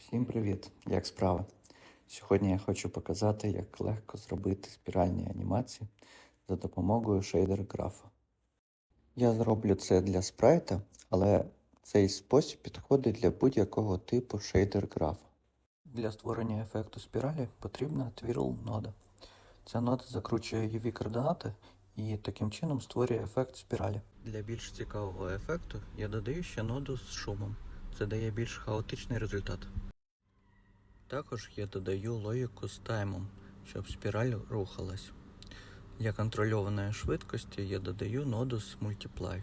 Всім привіт! Як справа? Сьогодні я хочу показати, як легко зробити спіральні анімації за допомогою шейдер графа. Я зроблю це для спрайта, але цей спосіб підходить для будь-якого типу шейдер графа. Для створення ефекту спіралі потрібна twirl нода. Ця нода закручує UV координати і таким чином створює ефект спіралі. Для більш цікавого ефекту я додаю ще ноду з шумом. Це дає більш хаотичний результат. Також я додаю логіку з таймом, щоб спіраль рухалась. Для контрольованої швидкості я додаю ноду з Multiply.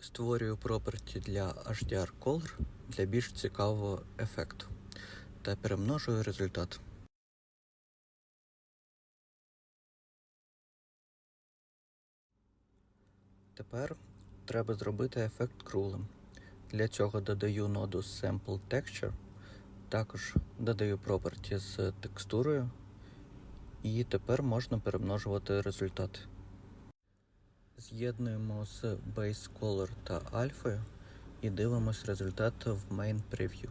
Створюю проперті для HDR Color для більш цікавого ефекту та перемножую результат. Тепер треба зробити ефект крулем. Для цього додаю ноду Sample Texture, також додаю property з текстурою, і тепер можна перемножувати результати. З'єднуємо з Base Color та альфою і дивимось результат в Main Preview.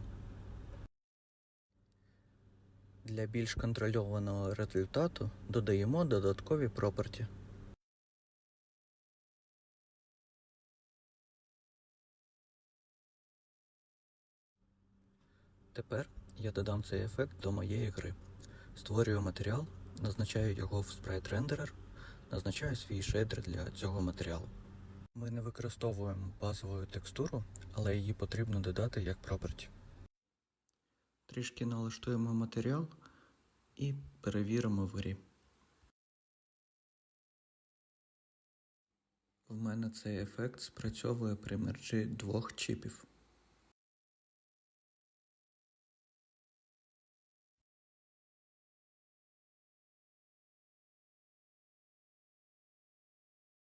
Для більш контрольованого результату додаємо додаткові property. Тепер я додам цей ефект до моєї гри. Створюю матеріал, назначаю його в Sprite Renderer, назначаю свій шейдер для цього матеріалу. Ми не використовуємо базову текстуру, але її потрібно додати як property. Трішки налаштуємо матеріал і перевіримо в грі. В мене цей ефект спрацьовує при мержі двох чіпів.